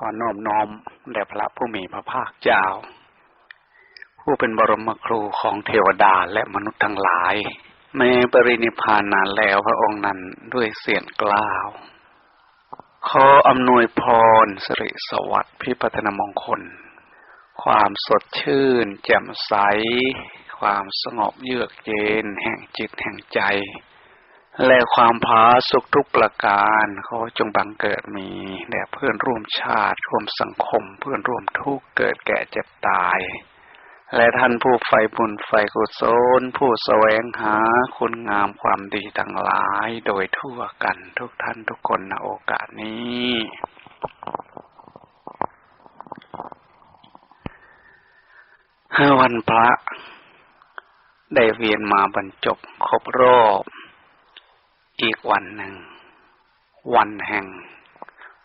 ขอนอมน้อมแด่พระผู้มีพระภาคเจ้า ผู้เป็นบรมครูของเทวดาและมนุษย์ทั้งหลายแม้ปรินิพพานนานแล้วพระองค์นั้นด้วยเสียงกล้าว ขออำนวยพรสิริสวัสดิ์พิพัฒนมงคล ความสดชื่น แจ่มใส ความสงบเยือกเย็น แห่งจิตแห่งใจ และความผาสุขทุกประการเขอจงบังเกิดมีแด่เพื่อนร่วมชาติร่วมสังคม เพื่อนร่วมทุกเกิดแก่เจ็บตาย และท่านผู้ใฝ่บุญใฝ่กุศลผู้แสวงหาคุณงามความดีทั้งหลายโดยทั่วกันทุกท่านทุกคนในโอกาสนี้วันพระได้เวียนมาบรรจบครบรอบ อีกวันหนึ่ง วันแห่ง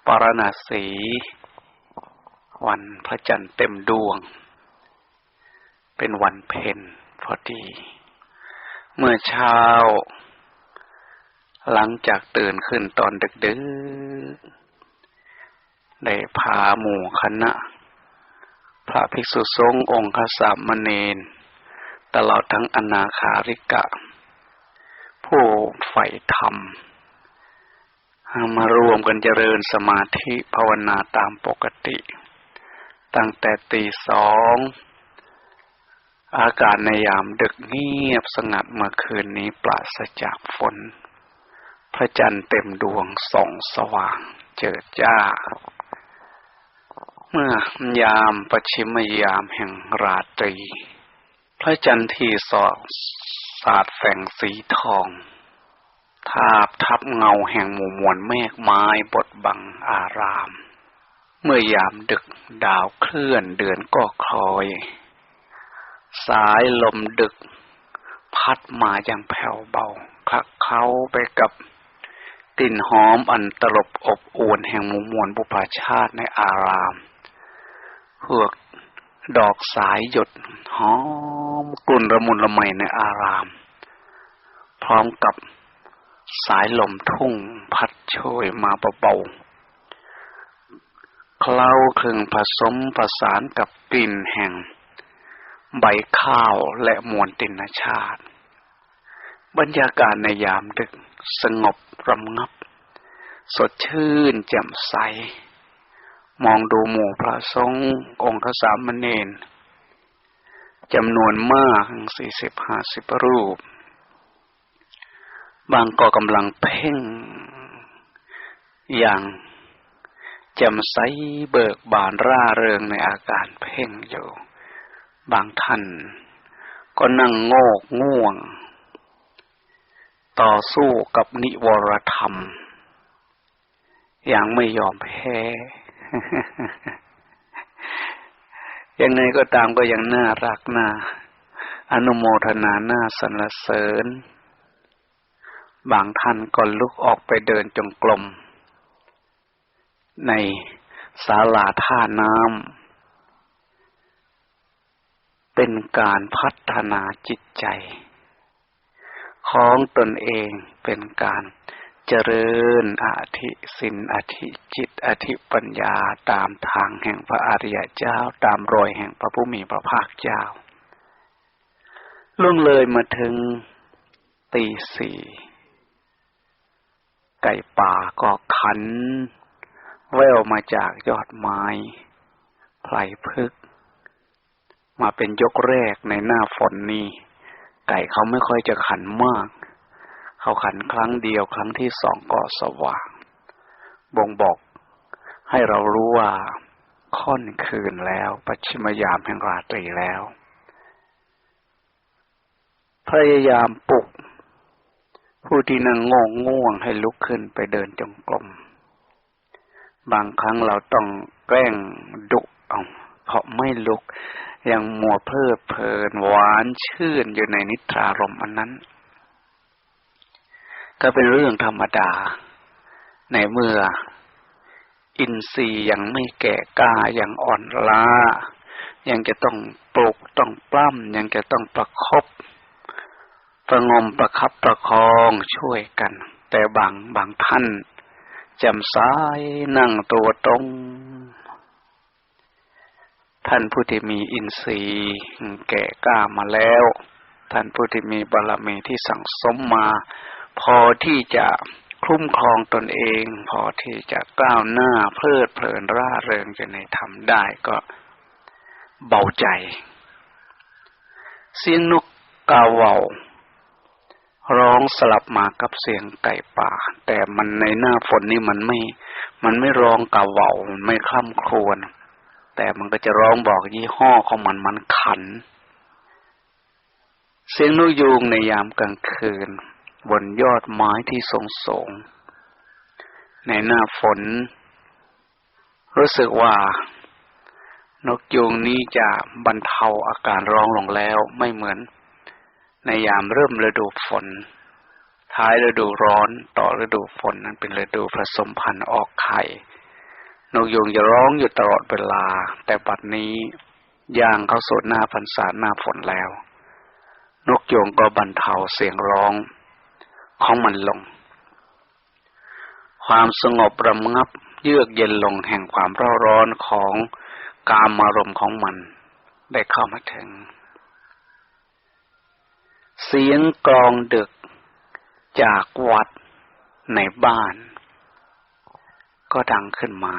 ปรณสี วันพระจันทร์เต็มดวง เป็นวันเพ็ญพอดี เมื่อเช้า หลังจากตื่นขึ้นตอนดึกดึกได้พาหมู่คณะ พระภิกษุสงฆ์องค์ขสามเณรตลอดทั้งอนาคาริกะ ผู้ใฝ่ธรรมมารวมกันเจริญสมาธิภาวนาตามปกติ ตั้งแต่ตีสองอากาศในยามดึกเงียบสงัดเมื่อคืนนี้ปราศจากฝน พระจันทร์เต็มดวงส่องสว่างเจิดจ้า เมื่อยามประชิมยามแห่งราตรี พระจันทร์ที่สอด สาดแสงสีทองทาบทับเงาแห่งหมู่มวลเมฆไม้บดบังอาราม เมื่อยามดึกดาวเคลื่อนเดือนก็คลอย สายลมดึก พัดมาอย่างแผ่วเบาคลักเข้าไปกับกลิ่นหอมอันตลบอบอวนแห่งหมู่มวลบุพชาติในอารามเพวกดอกสายหยดหอมกลุ่นระมุนละไมในอาราม พร้อมกับสายลมทุ่งพัดโชยมาเบาๆ เคล้าคลึงผสมประสานกับกลิ่นแห่ง ใบข้าวและมวลตินชาติ บรรยากาศในยามดึกสงบรำงับ สดชื่นแจ่มใส มองดูหมู่พระสงฆ์องค์พระสามเณรจำนวนมากสี่สิบห้าสิบรูป บางก็กำลังเพ่ง อย่างแจ่มใสเบิกบานร่าเริงในอาการเพ่งอยู่ บางท่าน ก็นั่งโงกง่วง ต่อสู้กับนิวรธรรม อย่างไม่ยอมแพ้ ยังไงก็ตามก็ยังน่ารักน่าอนุโมทนาน่าสรรเสริญ บางท่านก็ลุกออกไปเดินจงกรมในศาลาท่าน้ำเป็นการพัฒนาจิตใจ ของตนเองเป็นการเจริญอธิสินอธิจิตอธิปัญญาตามทางแห่งพระอริยเจ้าตามรอยแห่งพระผู้มีพระภาคเจ้าล่วงเลยมาถึงตีสี่ ไก่ป่าก็ขัน แววมาจากยอดไม้ไพลพึก มาเป็นยกแรกในหน้าฝนนี้ไก่เขาไม่ค่อยจะขันมาก เขาขันครั้งเดียวครั้งที่สองก็สว่าง บ่งบอก ให้เรารู้ว่าค่อนคืนแล้วปัจฉิมยามแห่งราตรีแล้ว พยายามปลุก ผู้ที่นั่งงงง่วงให้ลุกขึ้นไปเดินจงกรม บางครั้งเราต้องแกล้งดุเอาเพราะไม่ลุกยังมัวเพลิดเพลินหวานชื่นอยู่ในนิทรารมอันนั้น ก็เป็นเรื่องธรรมดา ในเมื่อ อินทรีย์ยังไม่แก่กล้ายังอ่อนล้า ยังจะต้องปลุกต้องปล้ำยังจะต้องประครบ ประงมประคับประคองช่วยกัน แต่บางบางท่านแจ่มใสนั่งตัวตรง ท่านผู้ที่มีอินทรีย์แก่กล้ามาแล้ว ท่านผู้ที่มีบารมีที่สั่งสมมา พอที่จะคุ้มครองตนเอง พอที่จะก้าวหน้าเพลิดเพลินร่าเริงจะในทำได้ก็เบาใจ เสียงนกกาเวา ร้องสลับมากับเสียงไก่ป่า แต่มันในหน้าฝนนี่มันไม่ มันไม่ร้องกาเวามันไม่คล่ำครวญแต่มันก็จะร้องบอกยี่ห้อของมันมันขัน เสียงนกยูงในยามกลางคืน บนยอดไม้ที่ทรงสงในหน้าฝน รู้สึกว่า นกยูงนี้จะบรรเทาอาการร้องลงแล้วไม่เหมือน ในยามเริ่มฤดูฝน ท้ายฤดูร้อนต่อฤดูฝนนั้นเป็นฤดูผสมพันธุ์ออกไข่นกยูงจะร้องอยู่ตลอดเวลา แต่ปัดนี้ย่างเข้าสู่หน้าพรรษาหน้าฝนแล้ว นกยูงก็บรรเทาเสียงร้องของมันลง ความสงบระงับเยือกเย็นลงแห่งความร้อนร้อนของกามอารมณ์ของมันได้เข้ามาถึง เสียงกลองดึกจากวัดในบ้าน ก็ดังขึ้นมา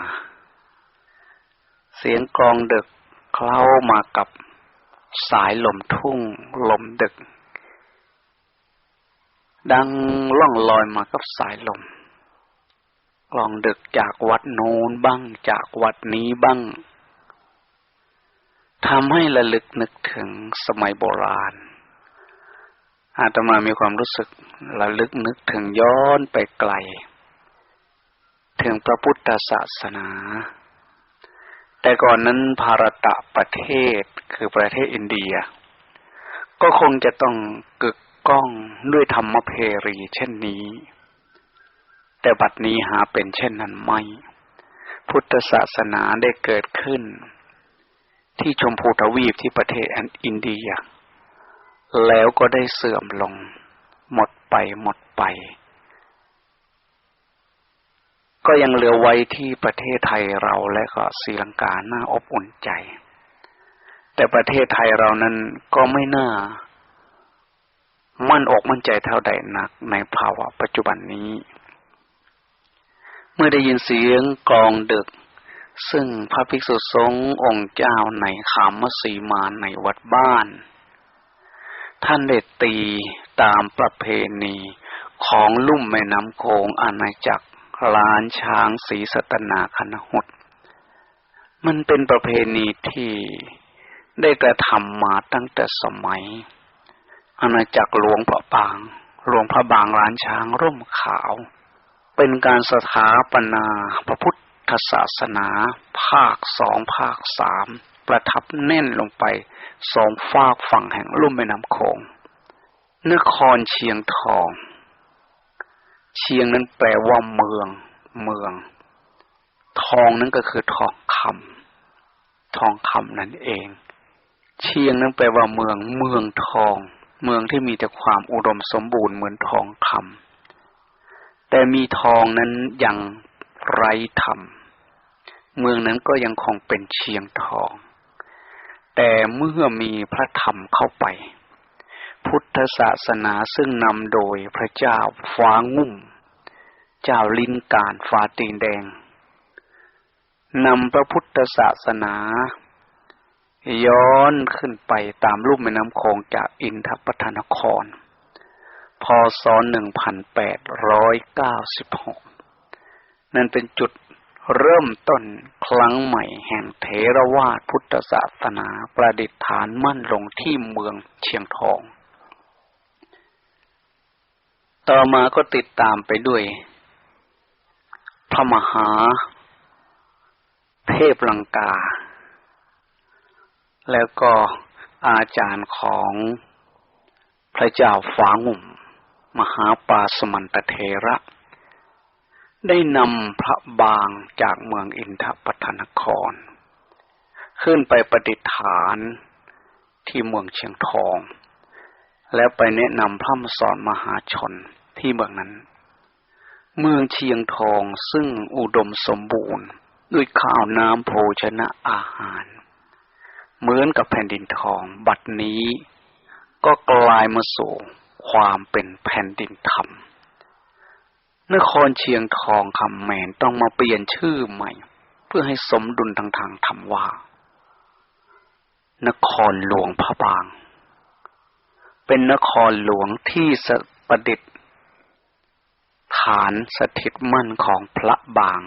เสียงกลองดึกเคล้ามากับสายลมทุ่งลมดึก ดังล่องลอยมากับสายลมกลองดึกจากวัดโน้นบ้างจากวัดนี้บ้างทำให้ระลึกนึกถึงสมัยโบราณ อาตมามีความรู้สึกระลึกนึกถึงย้อนไปไกล ถึงพระพุทธศาสนา แต่ก่อนนั้นภารตะประเทศคือประเทศอินเดีย ก็คงจะต้องกึกก้องด้วยธรรมเพรีเช่นนี้ แต่บัดนี้หาเป็นเช่นนั้นไม่ พุทธศาสนาได้เกิดขึ้น ที่ชมพูทวีปที่ประเทศอินเดีย แล้วก็ได้เสื่อมลง หมดไปหมดไป ก็ยังเหลือไว้ที่ประเทศไทยเราและก็ศรีลังกาน่าอบอุ่นใจ แต่ประเทศไทยเรานั้นก็ไม่น่า มั่นอกมั่นใจเท่าใดนักในภาวะปัจจุบันนี้ เมื่อได้ยินเสียงกองดึกซึ่งพระภิกษุสงฆ์องค์เจ้าในขามสีมาในวัดบ้าน ท่านได้ตีตามประเพณีของลุ่มแม่น้ำโขงอาณาจักรลานช้างสีสตนาคณหด มันเป็นประเพณีที่ได้กระทำมาตั้งแต่สมัย อาณาจักรหลวงพระบาง หลวงพระบางร้านช้างร่มขาว เป็นการสถาปนาพระพุทธศาสนาภาคสองภาคสาม ประทับแน่นลงไปสองฝากฝั่งแห่งลุ่มแม่น้ำโขงนครเชียงทอง เชียงนั้นแปลว่าเมืองเมือง ทองนั้นก็คือทองคำทองคำนั่นเอง เชียงนั้นแปลว่าเมืองเมืองทอง เมืองที่มีแต่ความอุดมสมบูรณ์เหมือนทองคำแต่มีทองนั้นยังไร้ธรรมเมืองนั้นก็ยังคงเป็นเชียงทอง แต่เมื่อมีพระธรรมเข้าไป พุทธศาสนาซึ่งนำโดยพระเจ้าฟ้างุ่ม เจ้าลิ้นการฟ้าตีนแดงนำพระพุทธศาสนา ย้อนขึ้นไปตามรูปแม่น้ำโขงจากอินทปทานคร พศ 1896 นั่นเป็นจุด เริ่มต้นครั้งใหม่แห่งเทรวาทพุทธศาสนาประดิษฐานมั่นลงที่เมืองเชียงทอง ต่อมาก็ติดตามไปด้วย พระมหา เทพลังกา แล้วก็อาจารย์ของพระเจ้าฟ้างุ่ม มหาปาสมันตเทระ ได้นำพระบางจากเมืองอินทปทนคร ขึ้นไปประดิษฐานที่เมืองเชียงทอง แล้วไปแนะนำพร่ำสอนมหาชนที่เมืองนั้น เมืองเชียงทองซึ่งอุดมสมบูรณ์ ด้วยข้าวน้ำโภชนะอาหาร เหมือนกับแผ่นดินทองบัดนี้ก็กลายมาสู่ความเป็นแผ่นดินธรรม นครเชียงทองคำแมนต้องมาเปลี่ยนชื่อใหม่ เพื่อให้สมดุลทางทางธรรมว่า นครหลวงพระบาง เป็นนครหลวงที่สประดิษฐ์ฐานสถิตมั่นของพระบาง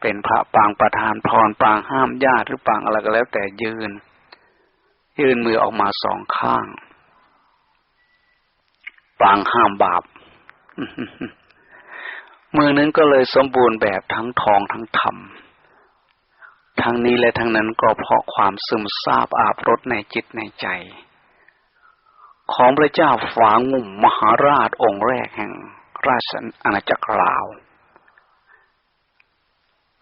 เป็นพระปางประธานพรปางห้ามญาติหรือปางอะไรก็แล้วแต่ยืน ยืนมือออกมาสองข้าง ปางห้ามบาป มือนั้นก็เลยสมบูรณ์แบบทั้งทองทั้งธรรม ทั้งนี้และทั้งนั้นก็เพราะความซึมซาบอาบรสในจิตในใจ ของพระเจ้าฝางุ่มมหาราชองค์แรกแห่งราชอาณาจักรลาว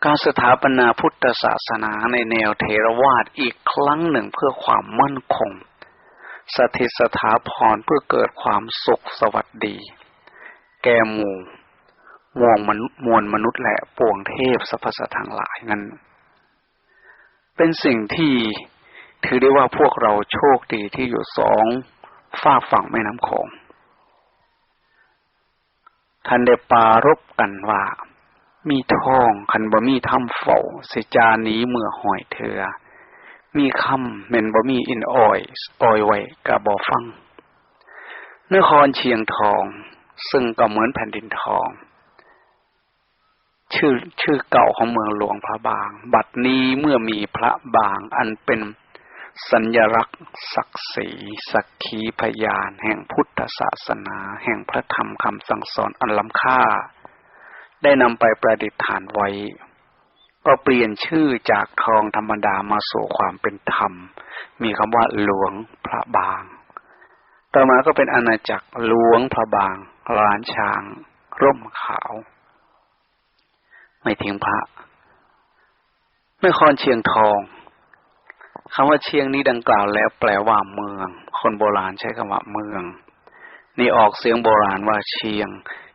การสถาปนาพุทธศาสนาในแนวเทรวาสอีกครั้งหนึ่งเพื่อความมั่นคง สถิตสถาพรเพื่อเกิดความสุขสวัสดี แกมูมวงมนุษย์มวลมนุษย์และปวงเทพสรรพสัตว์ทั้งหลายนั้น เป็นสิ่งที่ถือได้ว่าพวกเราโชคดีที่อยู่สองฝากฝั่งแม่น้ำโขงท่านได้ปารบกันว่า มีทองคันบ่มีถ้ำเฝ้าสิจานี้เมื่อหอยเถือมีคำเมนบ่มีอินออยออยไว้กะบ่ฟังนครเชียงทอง ซึ่งก็เหมือนแผ่นดินทอง ชื่อชื่อเก่าของเมืองหลวงพระบาง บัดนี้เมื่อมีพระบางอันเป็นสัญญลักษณ์ศักดิ์ศรีสักขีพยาน แห่งพุทธศาสนา แห่งพระธรรมคำสั่งสอนอันล้ำค่า ได้นำไปประดิษฐานไว้ ก็เปลี่ยนชื่อจากทองธรรมดามาสู่ความเป็นธรรม มีคำว่าหลวงพระบาง ต่อมาก็เป็นอาณาจักรหลวงพระบาง ร้านช้าง ร่มขาว ไม่ทิ้งพระนครเชียงทองคำว่าเชียงนี้ดังกล่าวแล้วแปลว่าเมือง คนโบราณใช้คำว่าเมือง นี่ออกเสียงโบราณว่าเชียง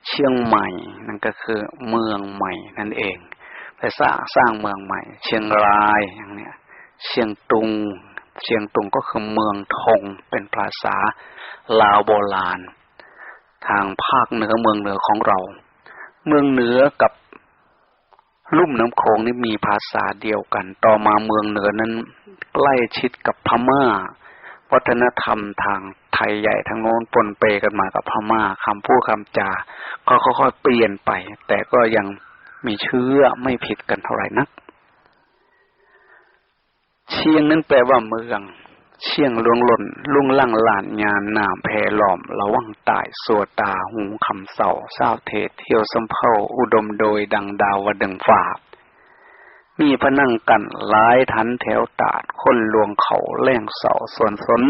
เชียงใหม่ นั่นก็คือเมืองใหม่นั่นเอง ไปสร้างสร้างเมืองใหม่ เชียงรายอย่างเนี้ย เชียงตุง เชียงตุงก็คือเมืองทงเป็นภาษาลาวโบราณ ทางภาคเหนือเมืองเหนือของเรา เมืองเหนือกับลุ่มน้ำโขงนี่มีภาษาเดียวกัน ต่อมาเมืองเหนือนั้นใกล้ชิดกับพม่า วัฒนธรรมทางไทยใหญ่ทางโน้นปนเปกันมากับพม่าคำพูดคำจา ก็ค่อยๆเปลี่ยนไป แต่ก็ยังมีเชื้อไม่ผิดกันเท่าไหร่นัก เชียงนั้นแปลว่าเมือง เชียงลวงหล่นลุ่งลั่งหลานงานนามแพหล่อม ระวังตายสวตาหูคำเสาเศร้าเทศเที่ยวสมเพาอุดมโดยดังดาววดึงฝาบ มีพนั่งกันหลายทันแถวตาดคนลวงเขาแล่งเสาส่วนสน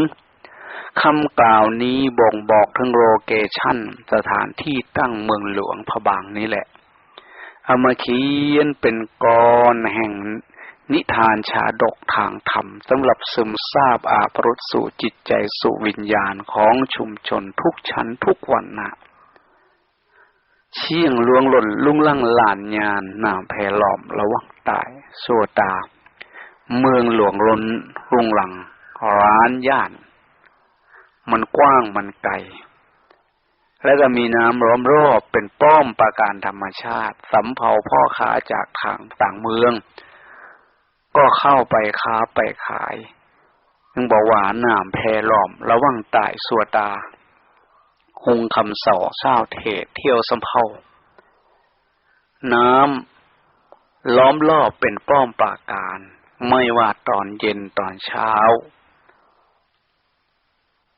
คำกล่าวนี้บ่งบอกถึงโลเกชั่น สถานที่ตั้งเมืองหลวงพระบางนี้แหละ เอามาเขียนเป็นกรแห่ง นิทานชาดกทางธรรมสำหรับซึมซาบอาปรสสู่จิตใจสู่วิญญาณของชุมชนทุกชั้นทุกวันนะเชี่ยงลวงหล่นลุ่งลั่งหลานยานนาแพรหลอมระวังตายสวตา เมืองหลวงล้นรุงหลัง ร้านย่าน มันกว้างมันไกล และก็มีน้ำล้อมรอบเป็นป้อมประการธรรมชาติสำเภาพ่อค้าจากทางต่างเมือง ก็เข้าไปค้าไปขายนึงบอกว่าน้ำแพรหลอม ระวังตายสวตาหงคำสอเศร้าเทศเที่ยวสำเภาน้ำล้อมรอบเป็นป้อมปราการ ไม่ว่าตอนเย็นตอนเช้า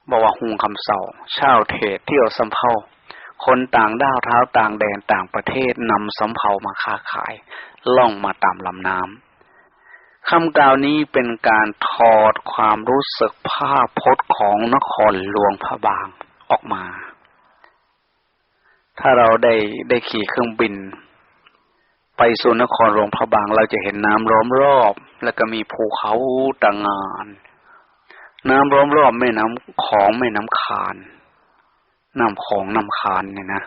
บอกว่าหุงคำเสาเช่าเทศเที่ยวสำเภาคนต่างด้าวเท้าต่างแดนต่างประเทศนำสำเภามาค้าขาย ล่องมาตามลำน้ำ คำกล่าวนี้เป็นการถอดความรู้สึกภาพพจน์ของนครหลวงพระบางออกมา ถ้าเราได้ได้ขี่เครื่องบิน ไปสู่นครหลวงพระบางเราจะเห็นน้ำล้อมรอบ แล้วก็มีภูเขาต่างงาน น้ำล้อมรอบแม่น้ำของแม่น้ำคานน้ำของน้ำคานเนี่ยนะ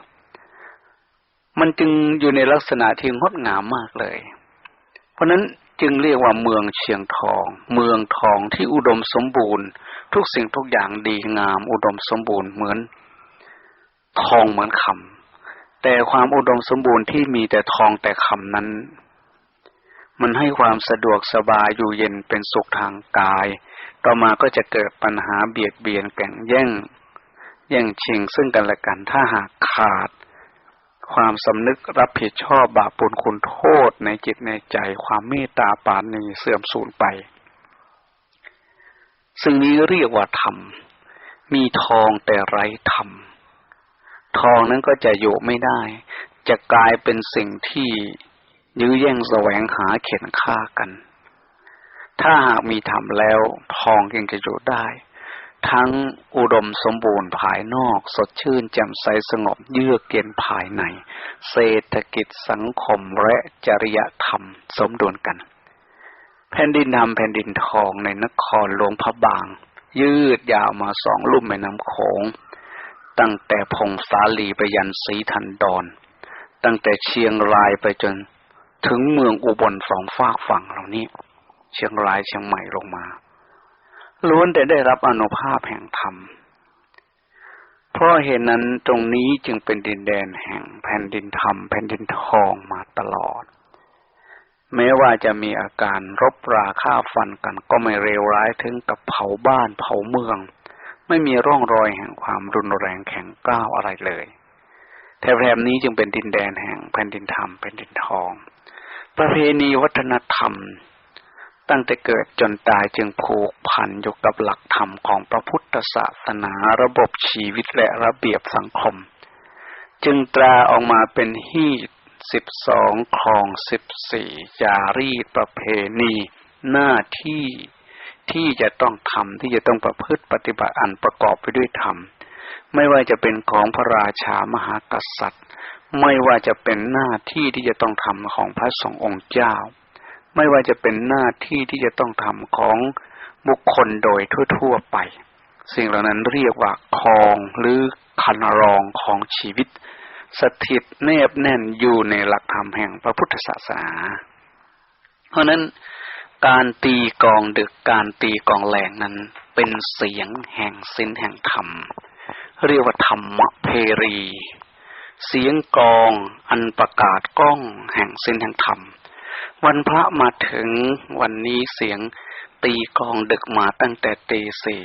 มันจึงอยู่ในลักษณะที่งดงามมากเลย เพราะนั้น จึงเรียกว่าเมืองเชียงทอง เมืองทองที่อุดมสมบูรณ์ ทุกสิ่งทุกอย่างดีงาม อุดมสมบูรณ์เหมือน ทองเหมือนคำแต่ความอุดมสมบูรณ์ที่มีแต่ทองแต่คำนั้น มันให้ความสะดวกสบายอยู่เย็นเป็นสุขทางกาย ต่อมาก็จะเกิดปัญหาเบียดเบียนแก่งแย่ง แย่งชิงซึ่งกันและกันถ้าหากขาด ความสำนึกรับผิดชอบบาปปุลคุณโทษในจิตในใจ ความเมตตาปาณีเสื่อมสูญไปซึ่งนี้เรียกว่าธรรม มีทองแต่ไร้ธรรม ทองนั้นก็จะอยู่ไม่ได้ จะกลายเป็นสิ่งที่ยื้อแย่งแสวงหาเข็นฆ่ากัน ถ้าหากมีธรรมแล้ว ทองยังจะอยู่ได้ ทั้งอุดมสมบูรณ์ภายนอก สดชื่นแจ่มใสสงบเยือกเย็นภายใน เศรษฐกิจสังคมและจริยธรรมสมดุลกัน แผ่นดินดำแผ่นดินทองในนครหลวงพระบาง ยืดยาวมาสองลุ่มแม่น้ำโขง ตั้งแต่พงสาลีไปยันสีทันดอน ตั้งแต่เชียงรายไปจนถึงเมืองอุบลสองฝากฝั่งเหล่านี้ เชียงรายเชียงใหม่ลงมา ล้วนแต่ได้รับอนุภาพแห่งธรรม เพราะเหตุนั้นตรงนี้จึงเป็นดินแดนแห่งแผ่นดินธรรม แผ่นดินทองมาตลอด แม้ว่าจะมีอาการรบราฆ่าฟันกันก็ไม่เร็วร้ายถึงกับเผาบ้านเผาเมือง ไม่มีร่องรอยแห่งความรุนแรงแข็งกร้าวอะไรเลยแถบนี้จึงเป็นดินแดนแห่งแผ่นดินธรรมแผ่นดินทอง ประเพณีวัฒนธรรม ตั้งแต่เกิดจนตายจึงผูกพันอยู่กับหลักธรรมของพระพุทธศาสนาระบบชีวิตและระเบียบสังคม จึงตราออกมาเป็นฮีตสิบสองคลองสิบสี่จารีตประเพณี หน้าที่ที่จะต้องทำที่จะต้องประพฤติปฏิบัติอันประกอบไปด้วยธรรม ไม่ว่าจะเป็นของพระราชามหากษัตริย์ ไม่ว่าจะเป็นหน้าที่ที่จะต้องทำของพระสงฆ์องค์เจ้า ไม่ว่าจะเป็นหน้าที่ที่จะต้องทำของบุคคลโดยทั่ว ๆไป สิ่งเหล่านั้นเรียกว่าคองหรือคันรองของชีวิต สถิตแนบแน่นอยู่ในหลักธรรมแห่งพระพุทธศาสนา เพราะนั้นการตีกองดึกการตีกองแหลงนั้นเป็นเสียงแห่งสินแห่งธรรม เรียกว่าธรรมเพรี เสียงกองอันประกาศก้องแห่งสินแห่งธรรม วันพระมาถึงวันนี้เสียงตีกองดึกมาตั้งแต่ตีสี่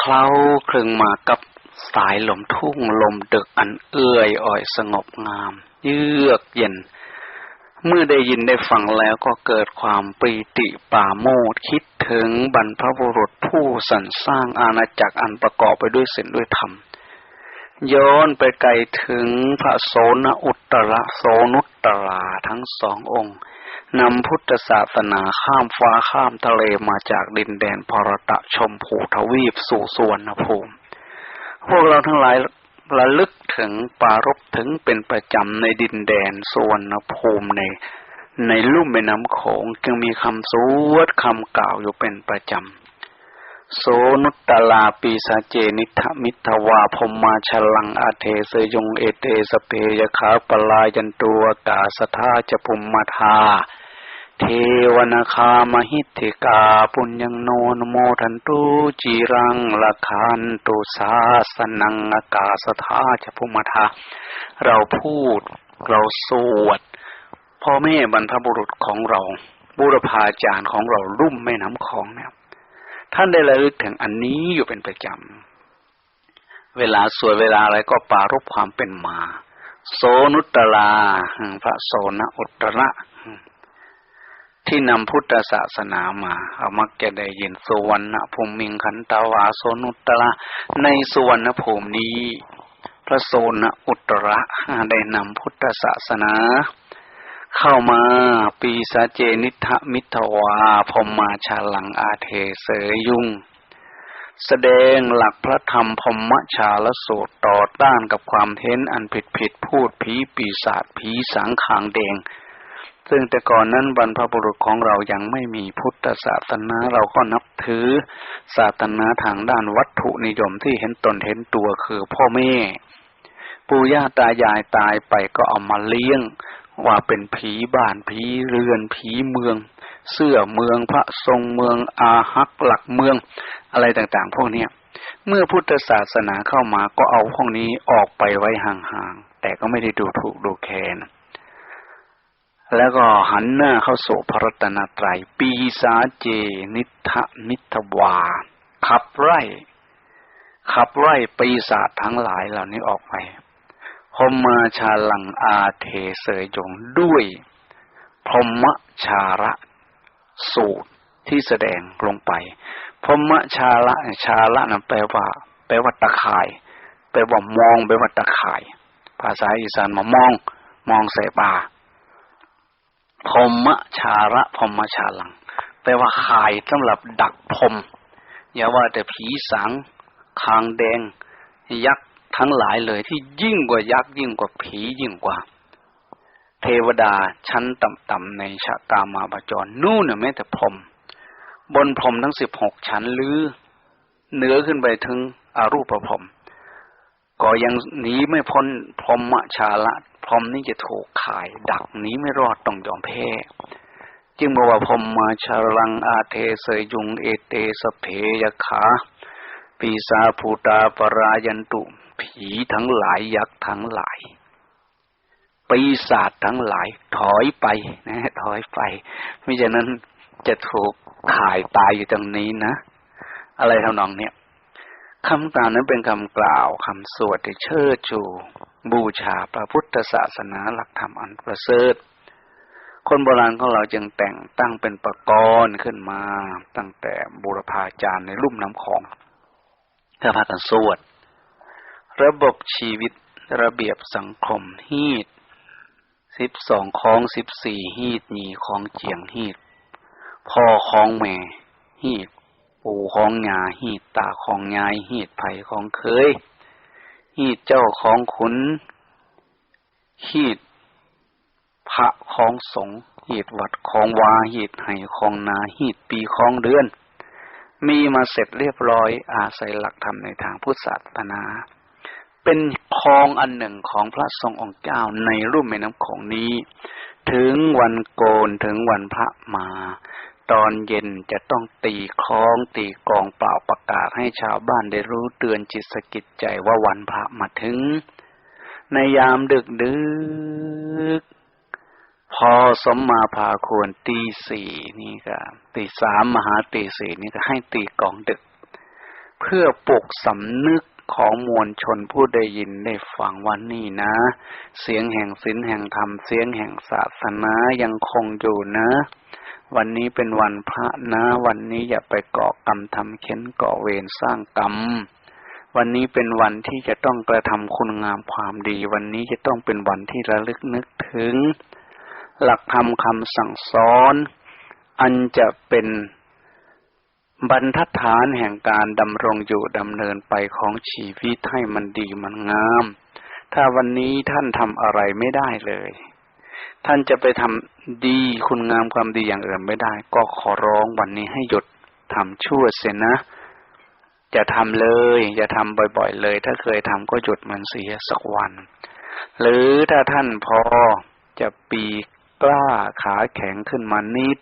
เคล้าคลึงมากับสายลมทุ่งลมดึกอันเอื้อยอ่อยสงบงาม เยือกเย็น เมื่อได้ยินได้ฟังแล้วก็เกิดความปีติป่าโมดคิดถึงบรรพบุรุษผู้สรรสร้างอาณาจักรอันประกอบไปด้วยศีลด้วยธรรม ย้อนไปไกลถึงพระโสนอุตระโสนุตราทั้งสององค์นำพุทธศาสนาข้ามฟ้าข้ามทะเลมาจากดินแดนพรตะชมพูทวีปสู่สวนภูมิ พวกเราทั้งหลายระลึกถึงปารบถึงเป็นประจำในดินแดนสวนภูมิในในลุ่มแม่น้ำโขงจึงมีคำสวดคำกล่าวอยู่เป็นประจำ โสนุตตลาปีสาเจนิทมิทวาพมมาฉลังอาเทเสยงเอเตสเปยขาปลายันตัวกาสทาจะพุมมาทาเทวนาคามหิทธิกาปุญญโนนโมทันตุจีรังละคันตุสาสนังอากาสทาจะพุมมาทาเราพูดเราสวดพ่อแม่บรรพบุรุษของเราบุรพาจารย์ของเรารุ่มแม่น้ำของเนี่ย ท่านได้ระลึกถึงอันนี้อยู่เป็นประจำ เวลาสวยเวลาอะไรก็ปารบความเป็นมา โสนุตตลาพระโสนอุตระ ที่นำพุทธศาสนามาเอามักจะได้ยินสุวรรณภูมิงขันตาวาโสนุตตระในสุวรรณภูมินี้ พระโสนอุตระได้นำพุทธศาสนา เข้ามาปีสาเจนิทะมิทวาพมมาชาลังอาเทเสยยุงแสดงหลักพระธรรมพมชาลสูตรต่อต้านกับความเท้นอันผิดผิดพูดผีปีศาจผีสังขางแดง ซึ่งแต่ก่อนนั้นบรรพบุรุษของเรายังไม่มีพุทธศาสนาเราก็นับถือ ศาสนาทางด้านวัตถุนิยมที่เห็นตนเห็นตัวคือพ่อแม่ ปู่ย่าตายายตายไปก็เอามาเลี้ยง ว่าเป็นผีบ้านผีเรือนผีเมือง เสื้อเมืองพระทรงเมืองอาฮักหลักเมือง อะไรต่างๆ พวกเนี้ยเมื่อพุทธศาสนาเข้ามาก็เอาพวกนี้ออกไปไว้ห่างๆแต่ก็ไม่ได้ดูถูกดูแคลนแล้วก็หันหน้าเข้าสู่พระรัตนตรัยปีสาเจ นิทะนิทวา ขับไล่ขับไล่ปีศาจทั้งหลายเหล่านี้ออกไป พมมาชาลังอาเทเสยจงด้วยพรหมชาระสูตรที่แสดงลงไปพรหมชาละชาละนั่นแปลว่า แปลว่าตะข่าย แปลว่ามองแปลว่าตะข่าย ภาษาอีสานมามอง มองใส่ปาพรหมชาระพรหมชาลัง แปลว่าข่ายสำหรับดักพรมอย่าว่าแต่ผีสังคางแดง ยักษ์ ทั้งหลายเลยที่ยิ่งกว่ายักษ์ยิ่งกว่าผียิ่งกว่า เทวดาชั้นต่ำๆในชะกามาบจรนู่นน่ะแม้แต่พรมบนพรมทั้งสิบหกชั้นหรือเหนือขึ้นไปถึงอรูปพรมก็ยังหนีไม่พ้นพรหมชาละพรมนี่จะถูกขาย ดักหนีไม่รอดต้องยอมแพ้จึงบอกว่าพรมมาชาลังอาเทเสยยุงเอเตสเพยขาปีสาภูตาปรายันตุ ผีทั้งหลายยักษ์ทั้งหลายปีศาจทั้งหลาย ถอยไปนะถอยไปไม่ฉะนั้นจะถูกขายตายอยู่ตรงนี้นะ อะไรทำนองเนี้ยคำกล่าวนั้นเป็นคำกล่าวคำสวดที่เชิดชู บูชาพระพุทธศาสนาหลักธรรมอันประเสริฐคนโบราณของเราจึงแต่งตั้งเป็นประกรณ์ขึ้นมา ตั้งแต่บุรพาจารย์ในลุ่มน้ำของเพื่อพากันสวด ระบบชีวิตระเบียบสังคมฮีดสิบสองคองสิบสี่ฮีดหนีของเจียงฮีดพ่อของแม่ฮีดปู่ของงาฮีดตาของยายฮีดไผ่ของเคยฮีดเจ้าของขุนฮีดพระของสงหีดวัดของวาหีดไห่ของนาหีดปีของเดือน มีมาเสร็จเรียบร้อยอาศัยหลักธรรมในทางพุทธศาสนา เป็นคลองอันหนึ่งของพระทรงองค์เจ้าในรูปแม่น้ำของนี้ ถึงวันโกนถึงวันพระมา ตอนเย็นจะต้องตีคล้องตีกองเปล่าประกาศให้ชาวบ้านได้รู้เตือนจิตสกิจใจว่าวันพระมาถึง ในยามดึกดึกพอสมมาพาควรตีสี่นี่ก็ตีสามมหาตีสี่นี่ก็ให้ตีกองดึก เพื่อปลุกสำนึก ของมวลชนผู้ได้ยินได้ฟังวันนี้นะ เสียงแห่งศีลแห่งธรรมเสียงแห่งศาสนายังคงอยู่นะ วันนี้เป็นวันพระนะ วันนี้อย่าไปก่อกรรมทำเข็นก่อเวรสร้างกรรมวันนี้เป็นวันที่จะต้องกระทำคุณงามความดี วันนี้จะต้องเป็นวันที่ระลึกนึกถึง หลักธรรมคำสั่งสอน อันจะเป็น บรรทัดฐานแห่งการดำรงอยู่ดำเนินไปของชีวิตให้มันดีมันงาม ถ้าวันนี้ท่านทำอะไรไม่ได้เลย ท่านจะไปทำดีคุณงามความดีอย่างอื่นไม่ได้ ก็ขอร้องวันนี้ให้หยุดทำชั่วเสียนะจะทำเลยอย่าทำบ่อยๆเลย ถ้าเคยทำก็หยุดมันเสียสักวัน หรือถ้าท่านพอจะปีกล้าขาแข็งขึ้นมานิด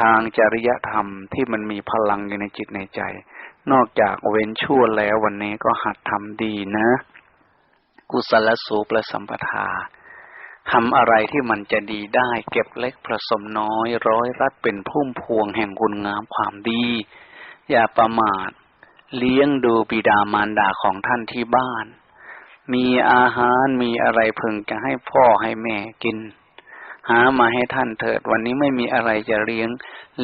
ทางจริยธรรมที่มันมีพลังอยู่ในจิตในใจ นอกจากเว้นชั่วแล้ววันนี้ก็หัดทำดีนะ กุศลสูปและสัมปทาทำอะไรที่มันจะดีได้ เก็บเล็กผสมน้อย ร้อยรัดเป็นพุ่มพวงแห่งคุณงามความดี อย่าประมาท เลี้ยงดูบิดามารดาของท่านที่บ้าน มีอาหารมีอะไรเพึงจะให้พ่อให้แม่กิน หามาให้ท่านเถิด วันนี้ไม่มีอะไรจะเลี้ยง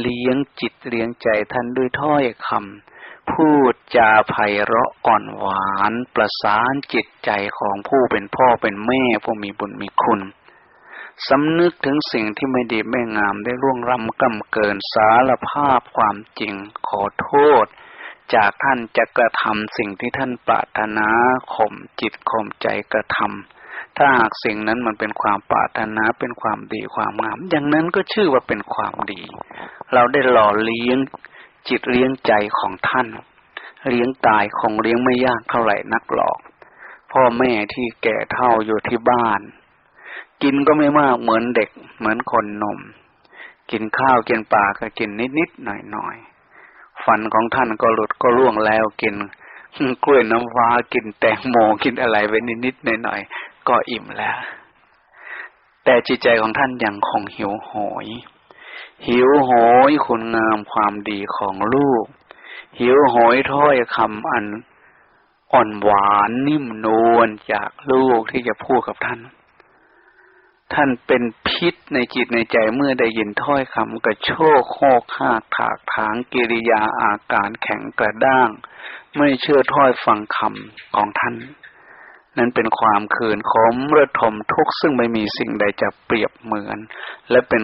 เลี้ยงจิตเลี้ยงใจท่านด้วยถ้อยคำพูดจาไพเราะอ่อนหวาน ประสานจิตใจของผู้เป็นพ่อเป็นแม่ผู้มีบุญมีคุณสำนึกถึงสิ่งที่ไม่ดีไม่งามได้ร่วงรำกำเกินสารภาพความจริงขอโทษ จากท่านจะกระทำสิ่งที่ท่านปรารถนาข่มจิตข่มใจกระทำ ถ้าหากสิ่งนั้นมันเป็นความปรารถนาเป็นความดีความงาม อย่างนั้นก็ชื่อว่าเป็นความดี เราได้หล่อเลี้ยงจิตเลี้ยงใจของท่าน เลี้ยงตายคงเลี้ยงไม่ยากเท่าไหร่นักหรอก พ่อแม่ที่แก่เท่าอยู่ที่บ้าน กินก็ไม่มากเหมือนเด็กเหมือนคนนม กินข้าวกินปลาก็กินนิดๆหน่อยๆฟันของท่านก็หลุดก็ร่วงแล้วกินกล้วยน้ำว้ากินแตงโมกินอะไรไปนิดๆหน่อยๆ ก็อิ่มแล้ว แต่จิตใจของท่านยังคงหิวโหย หิวโหยคุณงามความดีของลูก หิวโหยถ้อยคำอันอ่อนหวานนิ่มนวลจากลูกที่จะพูดกับท่าน ท่านเป็นพิษในจิตในใจเมื่อได้ยินถ้อยคำกระโชกโคกหากถากถางกิริยาอาการแข็งกระด้าง ไม่เชื่อถ้อยฟังคำของท่าน นั้นเป็นความคืนขมระทมทุกข์ซึ่งไม่มีสิ่งใดจะเปรียบเหมือน และเป็น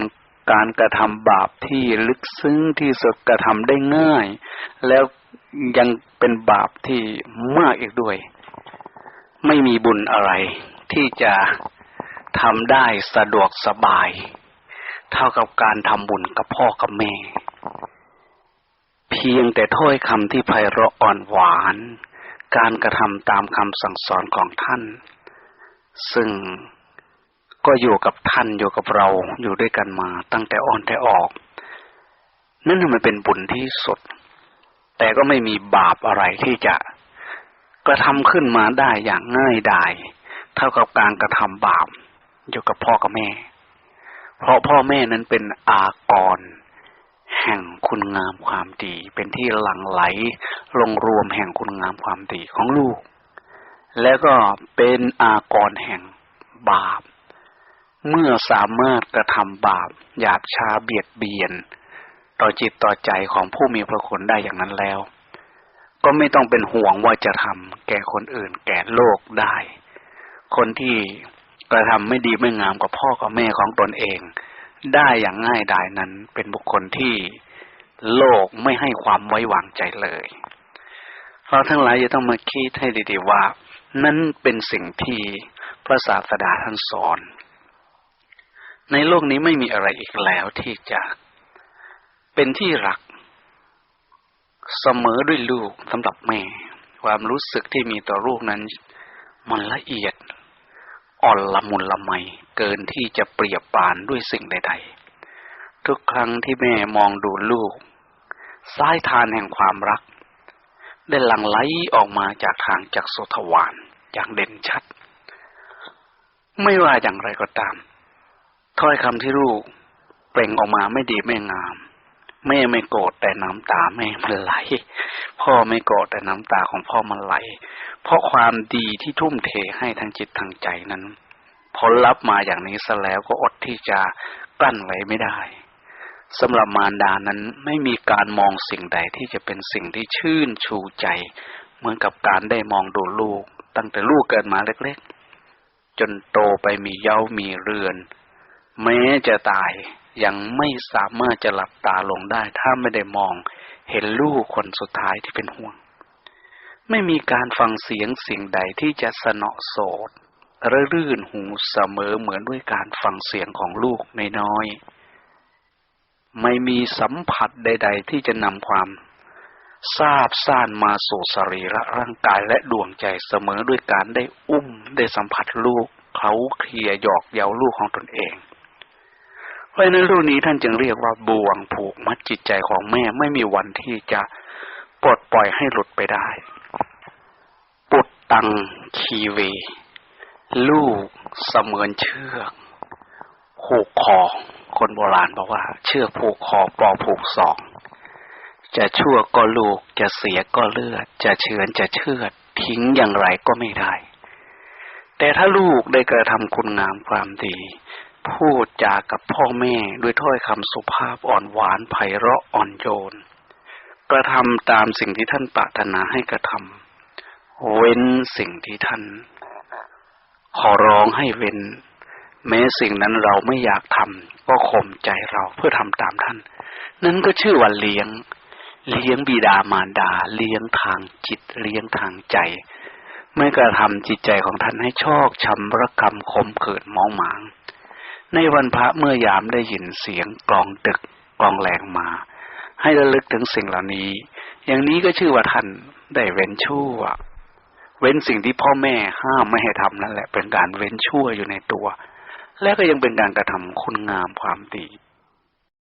การกระทำบาปที่ลึกซึ้งที่สุดกระทำได้ง่าย แล้วยังเป็นบาปที่มากอีกด้วย ไม่มีบุญอะไร ที่จะทำได้สะดวกสบาย เท่ากับการทำบุญกับพ่อกับแม่ เพียงแต่ถ้อยคำที่ไพเราะอ่อนหวาน การกระทำตามคำสั่งสอนของท่าน ซึ่งก็อยู่กับท่านอยู่กับเราอยู่ด้วยกันมาตั้งแต่อ่อนแต่ออก นั่นมันเป็นบุญที่สุด แต่ก็ไม่มีบาปอะไรที่จะกระทำขึ้นมาได้อย่างง่ายดายเท่ากับการกระทำบาปอยู่กับพ่อกับแม่ เพราะพ่อแม่นั้นเป็นอากร แห่งคุณงามความดี เป็นที่หลั่งไหลลงรวมแห่งคุณงามความดีของลูก แล้วก็เป็นอากรแห่งบาป เมื่อสามารถกระทำบาปหยาบช้าเบียดเบียน ต่อจิตต่อใจของผู้มีพระคุณได้อย่างนั้นแล้ว ก็ไม่ต้องเป็นห่วงว่าจะทำแก่คนอื่นแก่โลกได้ คนที่กระทำไม่ดีไม่งามกับพ่อกับแม่ของตนเอง ได้อย่างง่ายดายนั้น เป็นบุคคลที่โลกไม่ให้ความไว้วางใจเลย เราทั้งหลายจะต้องมาคิดให้ดีๆว่า นั่นเป็นสิ่งที่พระศาสดาท่านสอน ในโลกนี้ไม่มีอะไรอีกแล้วที่จะเป็นที่รัก เสมอด้วยลูกสำหรับแม่ ความรู้สึกที่มีต่อลูกนั้น มันละเอียด อ่อนละมุนละไมเกินที่จะเปรียบปานด้วยสิ่งใด ๆ ทุกครั้งที่แม่มองดูลูกสายทานแห่งความรัก ได้หลั่งไหลออกมาจากทางจากสุทวานอย่างเด่นชัด ไม่ว่าอย่างไรก็ตาม ถ้อยคำที่ลูกเปล่งออกมาไม่ดีไม่งาม แม่ไม่โกรธแต่น้ำตาแม่มันไหล พ่อไม่โกรธแต่น้ำตาของพ่อมันไหล เพราะความดีที่ทุ่มเทให้ทางจิตทางใจนั้น ผลลัพธ์มาอย่างนี้ซะแล้วก็อดที่จะกลั้นไว้ไม่ได้สำหรับมารดานั้นไม่มีการมองสิ่งใดที่จะเป็นสิ่งที่ชื่นชูใจ เหมือนกับการได้มองดูลูก ตั้งแต่ลูกเกิดมาเล็กๆ จนโตไปมีเย้ามีเรือน แม้จะตาย ยังไม่สามารถจะหลับตาลงได้ ถ้าไม่ได้มองเห็นลูกคนสุดท้ายที่เป็นห่วง ไม่มีการฟังเสียงสิ่งใดที่จะสนอโสดระรื่นหูเสมอเหมือนด้วยการฟังเสียงของลูกน้อย ไม่มีสัมผัสใด ๆ ที่จะนำความทราบซ่านมาสู่สรีระร่างกายและดวงใจเสมอด้วยการได้อุ้มได้สัมผัสลูกเขาเคลียหยอกเยาลูกของตนเอง ราะนั้นรูปนี้ท่านจึงเรียกว่าบ่วงผูกมัดจิตใจของแม่ไม่มีวันที่จะปลดปล่อยให้หลุดไปได้ ปุตตังคีเว ลูกเสมือนเชือกผูกคอ คนโบราณบอกว่า เชือกผูกคอปลอผูกสอง จะชั่วก็ลูกจะเสียก็เลือด จะเฉือนจะเชือด ทิ้งอย่างไรก็ไม่ได้ แต่ถ้าลูกได้กระทำคุณงามความดี พูดจากับพ่อแม่ด้วยถ้อยคำสุภาพอ่อนหวานไพเราะอ่อนโยน กระทำตามสิ่งที่ท่านปรารถนาให้กระทำเว้นสิ่งที่ท่าน ขอร้องให้เว้น แม้สิ่งนั้นเราไม่อยากทำก็ข่มใจเราเพื่อทำตามท่าน นั่นก็ชื่อว่าเลี้ยง เลี้ยงบิดามารดา เลี้ยงทางจิต เลี้ยงทางใจ ไม่กระทำจิตใจของท่านให้ชอกช้ำระกำคมเกิดมองหมาง ในวันพระเมื่อยามได้ยินเสียงกลองดึกกลองแรงมา ให้ระลึกถึงสิ่งเหล่านี้ อย่างนี้ก็ชื่อว่าท่านได้เว้นชั่ว เว้นสิ่งที่พ่อแม่ห้ามไม่ให้ทำนั่นแหละ เป็นการเว้นชั่วอยู่ในตัว และก็ยังเป็นการกระทำคุณงามความดี